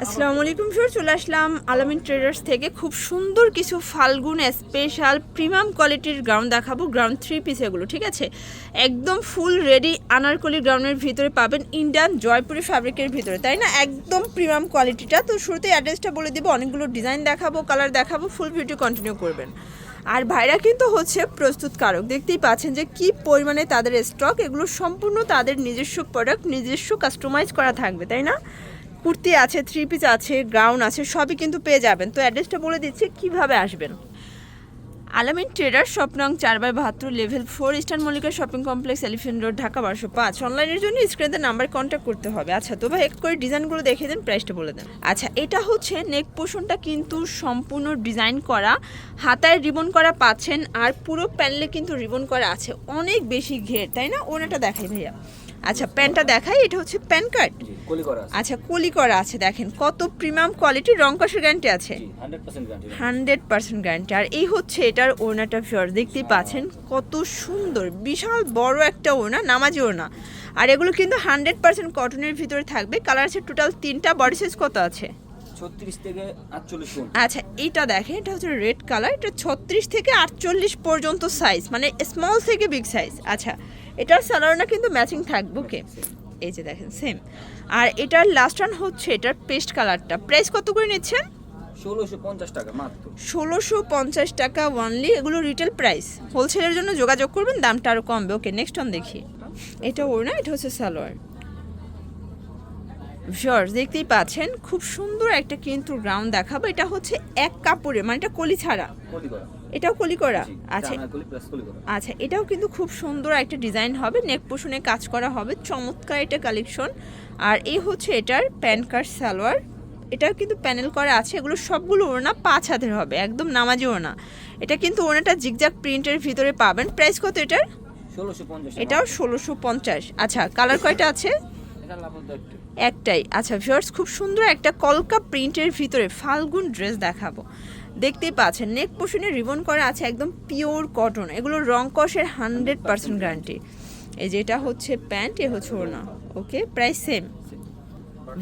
আসসালামু আলাইকুম স্যার চলে আসলাম আলামিন ট্রেডার্স থেকে। খুব সুন্দর কিছু ফাল্গুন স্পেশাল প্রিমিয়াম কোয়ালিটির গ্রাউন্ড দেখাবো গ্রাউন্ড থ্রি পিস এগুলো, ঠিক আছে? একদম ফুল রেডি আনারকলি গ্রাউন্ডের ভিতরে পাবেন ইন্ডিয়ান জয়পুরি ফ্যাব্রিকের ভিতরে, তাই না? একদম প্রিমিয়াম কোয়ালিটিটা তো শুরুতে অ্যাড্রেসটা বলে দেবো, অনেকগুলো ডিজাইন দেখাবো কালার দেখাবো ফুল ভিডিও কন্টিনিউ করবেন। আর ভাইরা কিন্তু হচ্ছে প্রস্তুতকারক, দেখতেই পাচ্ছেন যে কি পরিমাণে তাদের স্টক এগুলো সম্পূর্ণ তাদের নিজস্ব প্রোডাক্ট নিজস্ব কাস্টমাইজ করা থাকবে, তাই না? কুর্তি আছে থ্রি পিস আছে গাউন আছে, সবই কিন্তু পেয়ে যাবেন। তো অ্যাড্রেসটা বলে দিচ্ছি, কীভাবে আসবেন? আলামিন ট্রেডার স্বপ্নং চার বাই বাহাত্তর level four eastern Mallika shopping complex elephant road Dhaka বারোশো পাঁচ। অনলাইনের জন্য স্ক্রিনে নাম্বার কন্ট্যাক্ট করতে হবে। আচ্ছা তো ভাই, এক করে ডিজাইনগুলো দেখিয়ে দেন প্রাইসটা বলে দেন। আচ্ছা এটা হচ্ছে নেক পোষণটা কিন্তু সম্পূর্ণ ডিজাইন করা। হাতায় রিবন করা পাচ্ছেন, আর পুরো প্যানেলে কিন্তু রিবন করা আছে। অনেক বেশি ঘের, তাই না? ওনাটা দেখাই ভাইয়া। আচ্ছা প্যান্টটা দেখাই এটা হচ্ছে প্যান কার্ড? আচ্ছা কলি করা আছে দেখেন কত প্রিমিয়াম কোয়ালিটির রং কষের গ্যারান্টি আছে। জি হান্ড্রেড পার্সেন্ট গ্যারান্টি আর এই হচ্ছে এটার ওড়নাটা ফিওর দেখতেই পাচ্ছেন কত সুন্দর বিশাল বড় একটা ওড়না নামাজি ওড়না। আর এগুলো কিন্তু হান্ড্রেড পার্সেন্ট কটনের ভিতরে থাকবে কালার আছে টোটাল তিনটা বডি সাইজ কত আছে? থেকে আচ্ছা এইটা দেখেন এটা হচ্ছে রেড কালার এটা ছত্রিশ থেকে আটচল্লিশ পর্যন্ত সাইজ মানে স্মল থেকে বিগ সাইজ আচ্ছা এটার সালোয়ারটা কিন্তু ম্যাচিং থাকবে ওকে এই যে দেখেন সেম আর এটার লাস্ট রান হচ্ছে এটার পেস্ট কালারটা প্রাইস কত করে নিচ্ছেন? ষোলোশো পঞ্চাশ টাকা ওয়ানলি এগুলো রিটেল প্রাইস হোলসেলের জন্য যোগাযোগ করবেন দামটা আরও কমবে ওকে নেক্সট অন দেখি। এটা ওর না এটা হচ্ছে সালোয়ার। ভিউয়ার্স দেখতেই পাচ্ছেন খুব সুন্দর একটা কিন্তু গ্রাউন্ড দেখাবো। এটা হচ্ছে এক কাপড়ে মানে এটা কলি ছাড়া। এটাও কলি করা? আচ্ছা। আচ্ছা এটাও কিন্তু খুব সুন্দর একটা ডিজাইন হবে নেক পোষণে কাজ করা হবে চমৎকার এটা কালেকশন। আর এই হচ্ছে এটার প্যান কার্ড সালোয়ার। এটাও কিন্তু প্যানেল করা আছে এগুলো সবগুলো ওড়না পাঁচ হাতের হবে একদম নামাজি ওড়না। এটা কিন্তু ওড়নাটা জিগজাগ প্রিন্টের ভিতরে পাবেন। প্রাইস কত এটার? ষোলোশো পঞ্চাশ এটাও ষোলোশো পঞ্চাশ। আচ্ছা কালার কয়টা আছে? একটাই। আচ্ছা ভিউয়ার্স খুব সুন্দর একটা কলকা প্রিন্টের ভিতরে ফাল্গুন ড্রেস দেখাবো। দেখতেই পাচ্ছেন নেক পোষণে রিবন করা আছে একদম পিওর কটন এগুলো রং কষের হান্ড্রেড পার্সেন্ট গ্যারান্টি এই যে এটা হচ্ছে প্যান্ট, এ হচ্ছে ওড়না। ওকে প্রাইস সেম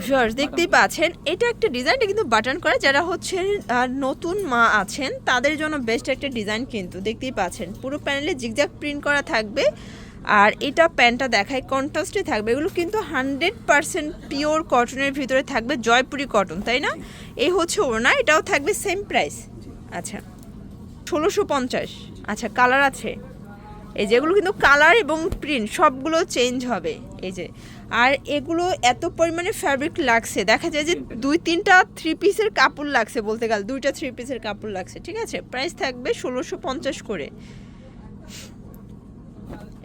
ভিউয়ার্স দেখতেই পাচ্ছেন, এটা একটা ডিজাইন কিন্তু বাটন করা। যারা হচ্ছে নতুন মা আছেন, তাদের জন্য বেস্ট একটা ডিজাইন কিন্তু। দেখতেই পাচ্ছেন, পুরো প্যানেলে জিগজাগ প্রিন্ট করা থাকবে। আর এটা প্যান্টটা দেখায় কন্ট্রাস্টে থাকবে। এগুলো কিন্তু হান্ড্রেড পার্সেন্ট পিওর কটনের ভিতরে থাকবে, জয়পুরি কটন, তাই না? এই হচ্ছে ওড়না, এটাও থাকবে সেম প্রাইস। আচ্ছা ষোলোশো পঞ্চাশ। আচ্ছা কালার আছে। এই যেগুলো কিন্তু কালার এবং প্রিন্ট, সবগুলো চেঞ্জ হবে। এই যে, আর এগুলো এত পরিমাণে ফ্যাব্রিক লাগছে, দেখা যায় যে দুই তিনটা থ্রি পিসের কাপড় লাগছে বলতে গেলে, দুইটা থ্রি পিসের কাপড় লাগছে, ঠিক আছে? প্রাইস থাকবে ষোলোশো পঞ্চাশ করে।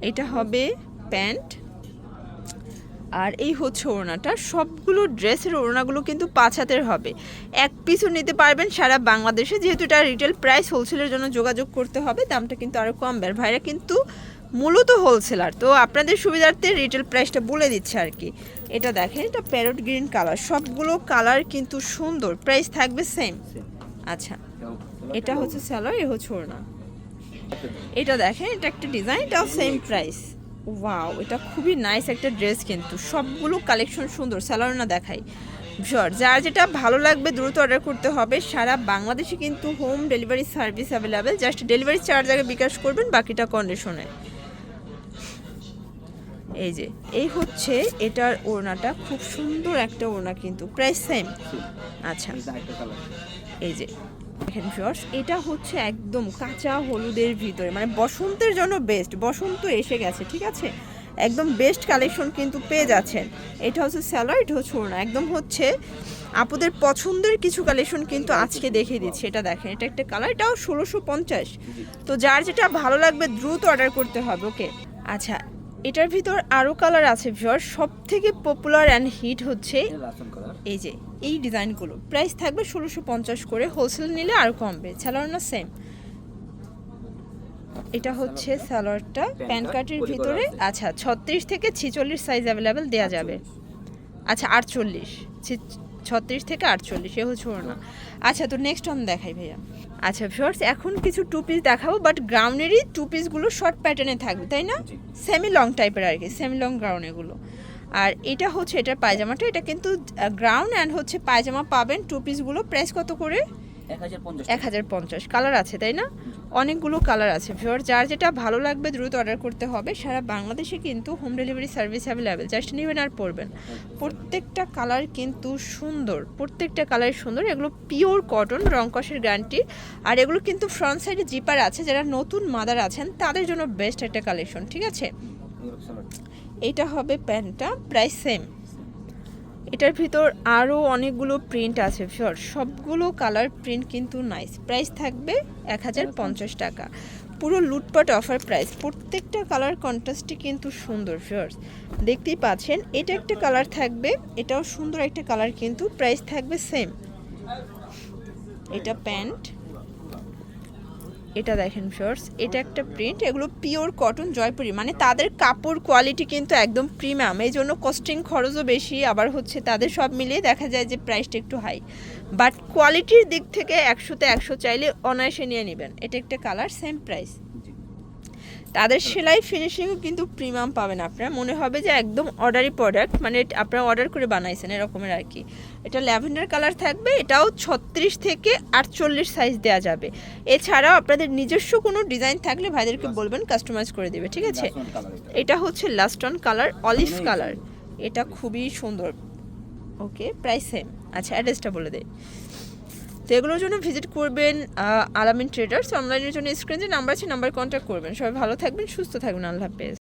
এটা হবে প্যান্ট। আর এই হচ্ছে ওড়নাটা। সবগুলো ড্রেসের ওড়নাগুলো কিন্তু পাঁচ হাতের হবে। এক পিসও নিতে পারবেন সারা বাংলাদেশে। যেহেতু এটা রিটেল প্রাইস হোলসেলের জন্য যোগাযোগ করতে হবে দামটা কিন্তু আরও কমবে আর ভাইরা কিন্তু মূলত হোলসেলার তো আপনাদের সুবিধার্থে রিটেল প্রাইসটা বলে দিচ্ছে আর কি। এটা দেখেন এটা প্যারট গ্রিন কালার সবগুলো কালার কিন্তু সুন্দর। প্রাইস থাকবে সেম আচ্ছা এটা হচ্ছে স্যালোয়ার এ হচ্ছে ওড়না। এটা দেখেন এটা একটা ডিজাইন এটাও সেম প্রাইস ওয়াও এটা খুবই নাইস একটা ড্রেস কিন্তু। সবগুলো কালেকশন সুন্দর স্যালোনা দেখাই। শর যার যেটা ভালো লাগবে দ্রুত অর্ডার করতে হবে। সারা বাংলাদেশে কিন্তু home delivery service available just delivery charge আগে বিকাশ করবেন বাকিটা কন্ডিশনে এই যে এই হচ্ছে এটার ওড়নাটা। খুব সুন্দর একটা ওড়না কিন্তু। প্রাইস সেম আচ্ছা। এই যে দেখেন ভিউয়ার্স এটা হচ্ছে একদম কাঁচা হলুদের ভিতরে মানে বসন্তের জন্য বেস্ট বসন্ত এসে গেছে, ঠিক আছে? একদম বেস্ট কালেকশন কিন্তু পেয়ে যাচ্ছেন। এটা হচ্ছে স্যালার এটা হচ্ছে ওড়না একদম হচ্ছে আপুদের পছন্দের কিছু কালেকশন কিন্তু আজকে দেখিয়ে দিচ্ছি, এটা দেখেন, এটা একটা কালার এটাও ষোলোশো পঞ্চাশ। তো যার যেটা ভালো লাগবে দ্রুত অর্ডার করতে হবে ওকে আচ্ছা এটার ভিতর আরও কালার আছে ভিউয়ার সব থেকে পপুলার অ্যান্ড হিট হচ্ছে এই যে এই ডিজাইনগুলো। প্রাইস থাকবে ষোলোশো পঞ্চাশ করে হোলসেল নিলে আরও কমবে। স্যালোয়ার না সেম এটা হচ্ছে স্যালোয়ারটা প্যান কার্ডের কলি করা ভিতরে আচ্ছা ছত্রিশ থেকে ছিচল্লিশ সাইজ অ্যাভেলেবেল দেওয়া যাবে। আচ্ছা আটচল্লিশ। ছত্রিশ থেকে আটচল্লিশ এ হচ্ছে না আচ্ছা তো নেক্সট অন দেখাই ভাইয়া। আচ্ছা ভিউয়ার্স এখন কিছু টু পিস দেখাবো বাট গ্রাউন্ডেরই টু পিসগুলো শর্ট প্যাটার্নে থাকবে তাই না? সেমি লং টাইপের আর কি সেমি লং গ্রাউন্ড এগুলো। আর এটা হচ্ছে এটার পায়জামাটা এটা কিন্তু গ্রাউন্ড অ্যান্ড হচ্ছে পায়জামা পাবেন টু পিসগুলো প্রাইস কত করে? এক হাজার পঞ্চাশ কালার আছে তাই না? অনেকগুলো কালার আছে ভিওর যার যেটা ভালো লাগবে দ্রুত অর্ডার করতে হবে। সারা বাংলাদেশে কিন্তু home delivery service available just নেবেন আর পড়বেন প্রত্যেকটা কালার কিন্তু সুন্দর প্রত্যেকটা কালার সুন্দর এগুলো পিওর কটন রংকসের গ্যারান্টি আর এগুলো কিন্তু ফ্রন্ট সাইডে জিপার আছে যারা নতুন মাদার আছেন তাদের জন্য বেস্ট একটা কালেকশন ঠিক আছে? এটা হবে প্যান্টটা, প্রায় সেম এটার ভিতর আরও অনেকগুলো প্রিন্ট আছে ফিওর সবগুলো কালার প্রিন্ট কিন্তু নাইস প্রাইস থাকবে এক হাজার পঞ্চাশ টাকা। পুরো লুটপাট অফার প্রাইস প্রত্যেকটা কালার কন্ট্রাস্টই কিন্তু সুন্দর ফিওর দেখতেই পাচ্ছেন, এটা একটা কালার থাকবে, এটাও সুন্দর একটা কালার কিন্তু প্রাইস থাকবে সেম এটা প্যান্ট। এটা দেখেন শর্টস এটা একটা প্রিন্ট এগুলো পিওর কটন জয়পুরি। মানে তাদের কাপড় কোয়ালিটি কিন্তু একদম প্রিমিয়াম এই জন্য কস্টিং খরচও বেশি, আবার হচ্ছে তাদের সব মিলিয়ে দেখা যায় যে প্রাইসটা একটু হাই বাট কোয়ালিটির দিক থেকে একশোতে একশো চাইলে অনায়াসে নিয়ে নেবেন। এটা একটা কালার সেম প্রাইস তাদের সেলাই ফিনিশিংও কিন্তু প্রিমিয়াম পাবেন আপনারা। মনে হবে যে একদম অর্ডারি প্রোডাক্ট মানে আপনারা অর্ডার করে বানাইছেন এরকমের আর কি। এটা ল্যাভেন্ডার কালার থাকবে এটাও ছত্রিশ থেকে আটচল্লিশ সাইজ দেওয়া যাবে। এছাড়াও আপনাদের নিজস্ব কোনো ডিজাইন থাকলে ভাইদেরকে বলবেন কাস্টমাইজ করে দেবে ঠিক আছে? এটা। হচ্ছে last on colour olive colour এটা খুবই সুন্দর। ওকে প্রাইস সেম আচ্ছা অ্যাড্রেসটা বলে দেয় তো এগুলোর জন্য ভিজিট করবেন আলামিন ট্রেডার্স। অনলাইনের জন্য স্ক্রিন যে নাম্বার আছে নাম্বার কন্ট্যাক্ট করবেন। সবাই ভালো থাকবেন, সুস্থ থাকবেন। আল্লাহ হাফেজ।